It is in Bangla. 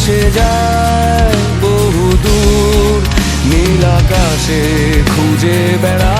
ভেসে যায় বহুদূর নীল আকাশে খুঁজে বেড়া